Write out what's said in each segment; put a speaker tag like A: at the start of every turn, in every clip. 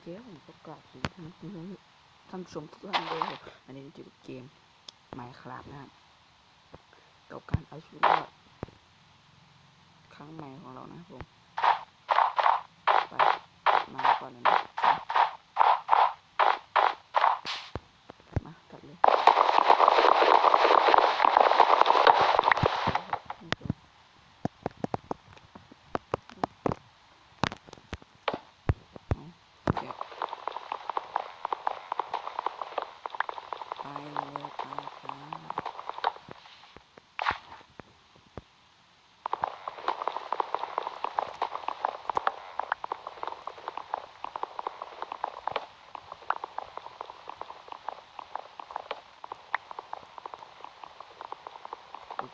A: เคผมก็กลับสู่ท่านผู้ชมท่านผู้ชมทุกท่านเลยครับอันนี้จะเป็นเกมไมค์ครับนะครับกับการเอาชีวิตรอดครั้งใหม่ของเรานะครับผม ไปมาก่อนเลยนะตัดมาตัดเลยท่านผู้ชมเอาแกะ ไปเลยไปไ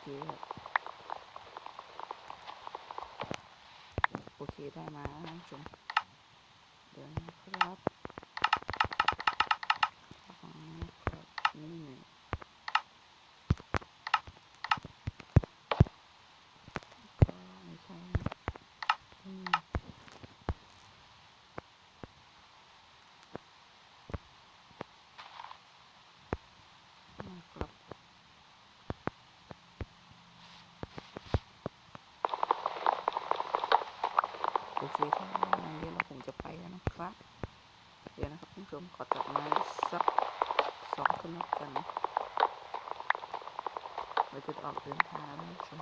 A: ป โอเคครับโอเคได้มาชมเดินนะครับอ๋อครับนี่ ก็ไม่ใช่นะอืมนะครับโอ เคถ้าอย่างนี้เราคงจะไปแล้วนะครับ เดี๋ยวนะครับท่านผู้ชมขอตัดไม้สักสองต้นกันเราจะออกเดินทางแล้วท่านผู้ชม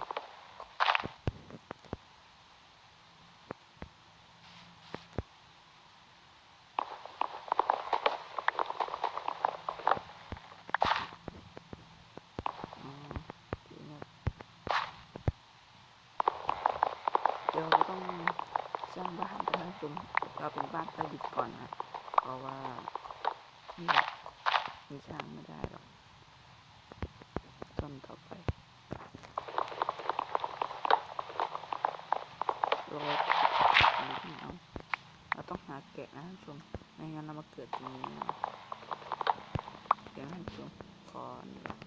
A: อ๋อดีนะเดี๋ยวเราต้องสร้าง บ้านกันนะจุมเราเป็นบ้านใต้ดินก่อนนะเพราะว่านี่มีสร้างไม่ได้หรอกต้นต่อไปรอไม่เอาเราต้องหาแกะนะท่านชมไม่งั้นเรามาเกิดตรงนี้เดี๋ยวนะท่านชมขอนี่ก่อน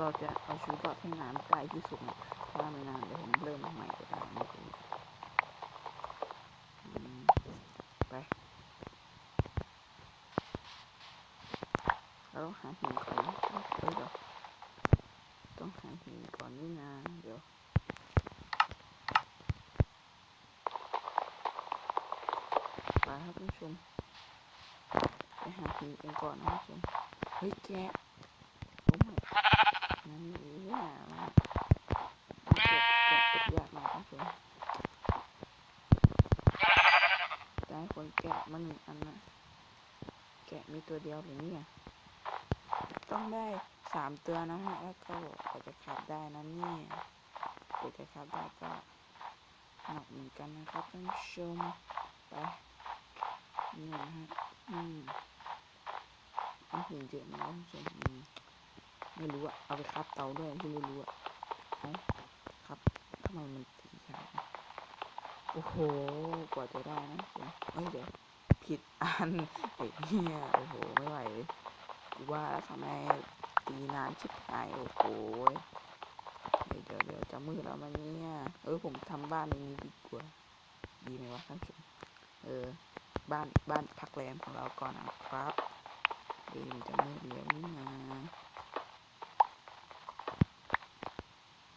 A: เราจะเอาชีวิตรอดให้นานไกลที่สุดนะถ้าไม่นานเดี๋ยวผมเริ่มใหม่ก็ได้นะคุณอืมไปเราต้องหาหินก่อนเดี๋ยวต้องหาหินก่อนนี่นะเดี๋ยวไปครับท่านผู้ชมไปหาหินกันก่อนนะท่านผู้ชมเฮ้ยแก นั่นนี่แหละมาแกะแกะตกยากมากท่านผู้ชมได้คนแกะมาหนึ่งอันนะแกะมีตัวเดียวหรือเนี่ยต้องได้สามตัวนะฮะแล้วก็กว่าจะขับได้นะเนี่ยกว่าจะขับได้ก็หนักเหมือนกันนะครับท่านผู้ชมไปนี่นะฮะอืมมันหินเยอะนะท่านผู้ชมอืม ไม่รู้อะเอาไปคับเตาด้วยที่ไม่รู้อะเอ้าครับทำไมมันตีช้าโอ้โหกว่าจะได้นะท่านผู้ชมเอ้ยเดี๋ยวผิดอันไอ้เนี่ยโอ้โหไม่ไหวเลยกูว่าทำไมตีนานชิบหายโอ้โหเดี๋ยวเดี๋ยวจะมืดแล้วมันเนี่ยเออผมทำบ้านในนี้ดีกว่า ดีไหมวะท่านผู้ชมเออบ้านบ้านพักแรมของเราก่อนนะครับเดี๋ยวมันจะมืดเดี๋ยวนี้นะ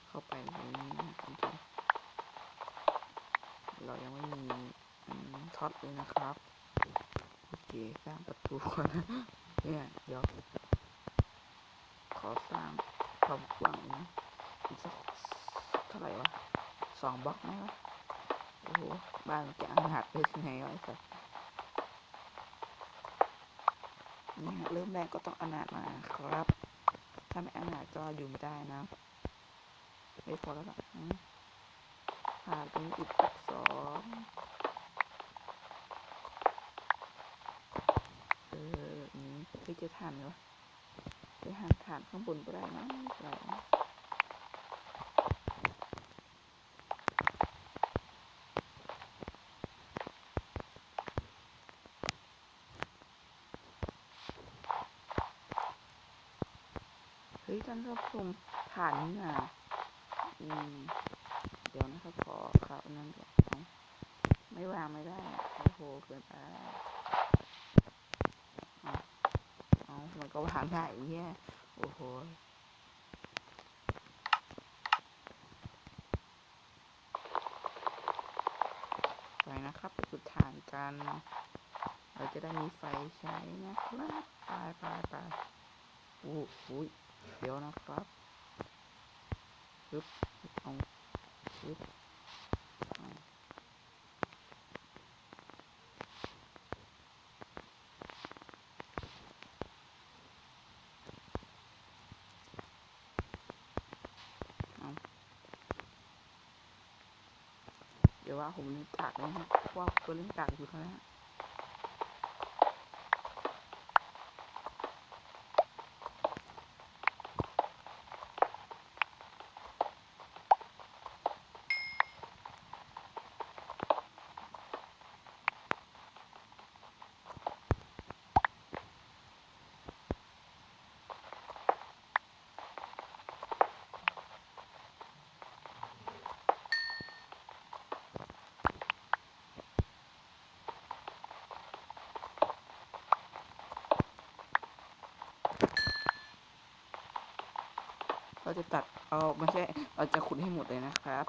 A: เข้า ไปนนี้นะท่านผู้ชมเรายังไม่มีท็อตเลยนะครับ โอเคสร้างประตูก่อนนะเนี่ยเดี๋ยวขอสร้างความกว้างนะอีกสักเท่าไหร่วะสองบล็อกไหมวะโอ้โหบ้านจะอาหัดไปที่ไหนวะไอ้สัสนี่เริ่มแรกก็ต้องอนาถมาครับ ถ้าไม่อนาถก็อยู่ไม่ได้นะ ไม่พอแล้วล่ะอืมผ่านตรงนี้อีกสักสองเออแบบนี้เฮ้ยจะทานไหมวะไปหาฐานข้างบนก็ได้นะไม่ไรเฮ้ยท่านผู้ชมผ่านนี่นะ อืม เดี๋ยวนะครับขอข่าวนั้นก่อนไม่วางไม่ได้ โอ้โห เกินไปอาเอมันก็วางได้เงี้ยโอ้โหไปนะครับไปจุดฐานกัน เราจะได้มีไฟใช้นะครับไปไปไปโอ้โหเดี๋ยวนะครับปึ๊บ ปึ๊บเดี๋ยวว่าผมเล่นกากเลยฮะเพราะว่าตัวเล่นกากอยู่เท่านั้นฮะเรา จะตัดเอาไม่ใช่เราจะขุดให้หมดเลยนะครับ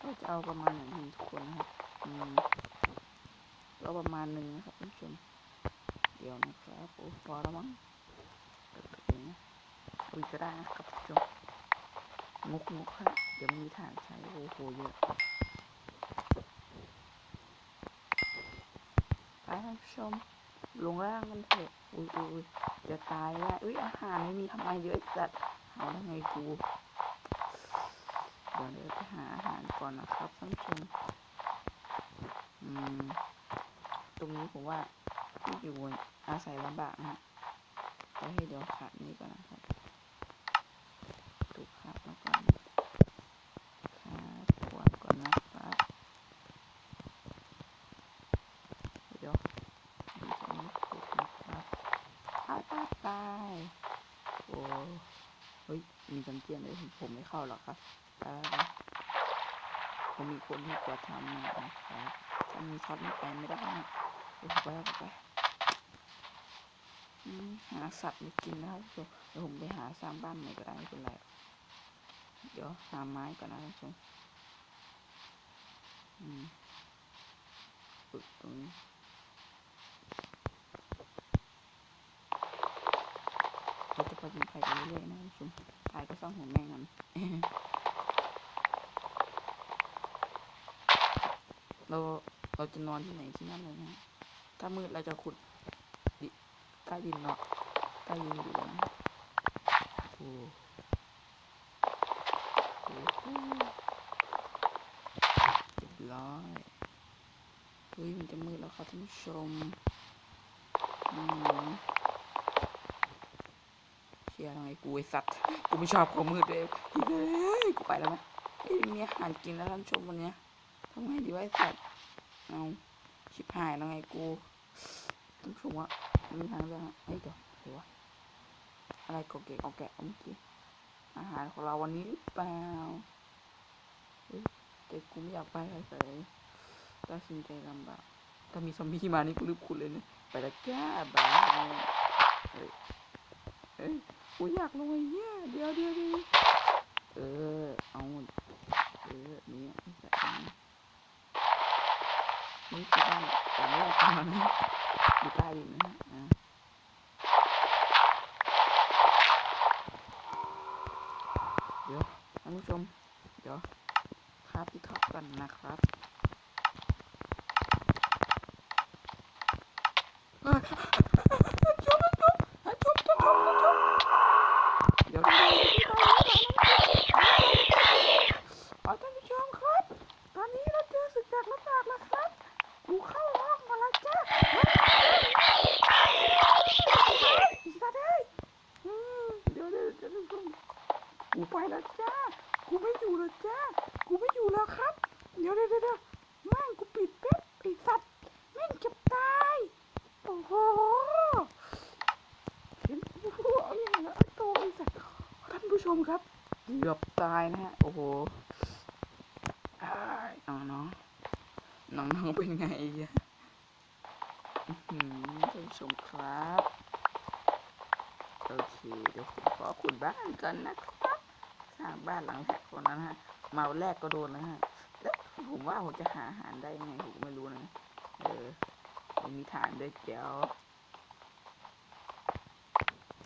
A: เราจะเอาประมาณอย่งทุกคนนะครับอืมก็ประมาณหนึ่งนะครับท่านผู้ชมเดี๋ยวนะครับโอ้พอแล้วมั้งองนะคุยก็ได้นะครับท่านผู้ชมงกงกครับเดี๋ยวม่มีฐานใช้โอ้โหเยอะไปท่านผู้ชมลงล่างกันเถอะ อุ้ยอุ้ยจะตายแล้วอุ้ยอาหารไม่มีทำไมเยอะจัดเอาได้ไงกูเดี๋ยวเดี๋ยวไปหาอาหารก่อนนะครับท่านผู้ชมอืมตรงนี้ผมว่าที่อยู่อาศัยลำบากนะฮะก็ให้เดี๋ยวขาดนี้ก่อนนะครับถูกขาดมาก่อนขาดขวดก่อนนะครับ เดี๋ยวดีจะไม่ถูกนะครับตายตายตายโอ้เฮ้ย มีจำเจียนเลยผมไม่เข้าหรอกครับผมมีคนที่จะทำนะครับถ้ามีท็อตไม่ไปไม่ได้เดี๋ยวผมไปแล้วไปหาสัตว์มากินนะครับทุกคนเดี๋ยวผมไปหาสร้างบ้านใหม่ก็ได้ไม่เป็นไรเดี๋ยวหาไม้ก่อนนะท่านอืมปึกตรงนี้ เราจะ ผจญภัยไปเรื่อยๆนะคุณผู้ชมตายก็ซ่องหัวแม่งมันเราเราจะนอนที่ไหนที่นั่นเลยนะถ้ามืดเราจะขุดดิใต้ดินเนาะใต้ดินอยู่นะโอ้โหเรียบร้อยเฮ้ยมันจะมืดแล้วครับท่านผู้ชมอืมเชียทำไมกูไอสัตว์กูไม่ชอบความมืดเลยเฮ้ยกูไปแล้วนะเอ้ยมีอาหารกินแล้วท่านชมวันเนี้ยทำไงดีวะไอสัตว์เอาชิบหายแล้วไงกูท่านชมว่ามีทางเลือกอะเฮ้ยเดี๋ยวเดี๋ยวอะไรก็เกะเอาแกะเอาเมื่อกี้อาหารของเราวันนี้หรือเปล่าเฮ้ยแต่กูไม่อยากไปเฉยๆตัดสินใจลำบากถ้ามีซอมบี้มานี่กูรีบขุดเลยเนี่ยไปแล้วจ้าบา เอ้ยกูอยากลงไอ้เหี้ยเดี๋ยวเดี๋ยวเดี๋ยวเออ เอาเออนี่ใส่อันนี้นี่คือบ้านแต่แรกมันอยู่ใต้ดินนะฮะเดี๋ยวท่านผู้ชม เดี๋ยวคาบที่ท็อปกันนะครับเฮ้ยชมชมชมชมชมชม เดี๋ยวเอาท่านผู้ชมครับ ตอนนี้เราเจอศึกจากรถดาบแล้วครับ กูเข้าห้องมาแล้วจ้าอีสัตว์เอ้ยอืมเดี๋ยวเดี๋ยวเดี๋ยวท่านผู้ชมกูไปแล้วจ้า กูไม่อยู่แล้วจ้า กูไม่อยู่แล้วครับ เดี๋ยวเดี๋ยวเดี๋ยวเดี๋ยวแม่งกูปิดเป๊บไอ้สัตว์แม่งจะตาย โอ้โห มครับเกือบ ตายนะฮะ โอ้โหอ้ายน้องน้องน้องน้องเป็นไงอะท่านผู้ชมครับ โอเคเดี๋ยวผมขอขุดบ้านกันนะครับ สร้างบ้านหลังแรกก่อนนะฮะ เมาแรกก็โดนแล้วฮะแล้วผมว่าผมจะหาอาหารได้ไงผมไม่รู้นะ เออม,มีฐานด้วยแก้ว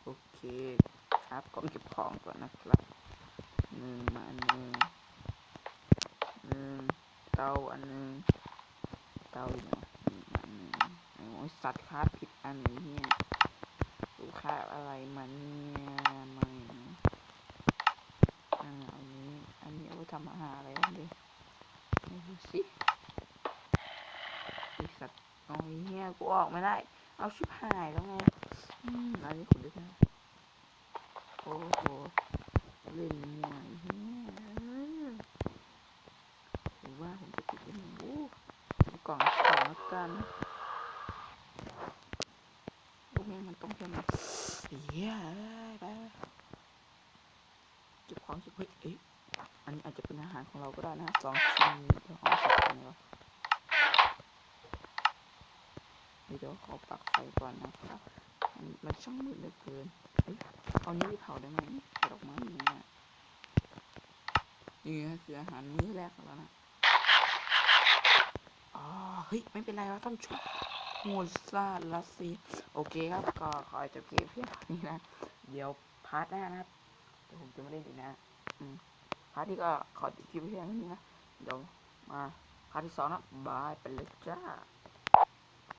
A: โอเคครับก็เก็บของก่อนนะครับ หนึ่งมาอันหนึ่งหนึ่งเตาอันหนึ่งเตาอีกหน่อยหนึ่งมาอันหนึ่งโอ้ยสัตว์คาบผิดอันนี้เนี่ยดูคาอะไรมันเนี่ยม่นะอ่าอันนี้อันนี้เอาทำอาหารอะไรบ้างดิดูสิไอสัตว์โอ้ยเฮียกูออกไม่ได้ เอาชิบหายแล้วไง อืมอันนี้คุณดูนะโอ้โห เล่นมั่วไอ้เฮียหรือว่าผมจะติดยังไงโอ้กล่องสองแล้วกันลูกแม่มันต้องแค่ไหนเฮียเอ้ยไปไปเก็บของเก็บเฮ้ยเอ๊ะอันนี้อาจจะเป็นอาหารของเราก็ได้นะสองชิ้นเดี๋ยวเอาสักอันนี้วะเดี๋ยวขอปักไฟก่อนนะครับ มันมันช่างมืดเหลือเกินเอ้ยเอานี้เผาได้ไหมดอกไม้อย่างเงี้ยนี่คืออาหารมื้อแรกของเรานะอ๋อเฮ้ย ไม่เป็นไรเราต้องชุบโมซาลัสซีโอเคครับ ก็ขอจบคลิปเพียงนี้นะ เดี๋ยวพาร์ทหน้านะครับเดี๋ยวผมจะไม่เล่นอีกนะพาร์ทที่ก็ขอจบคลิปเพียงนี้นะ เดี๋ยวมาพาร์ทที่สองนะบายไปเลยจ้า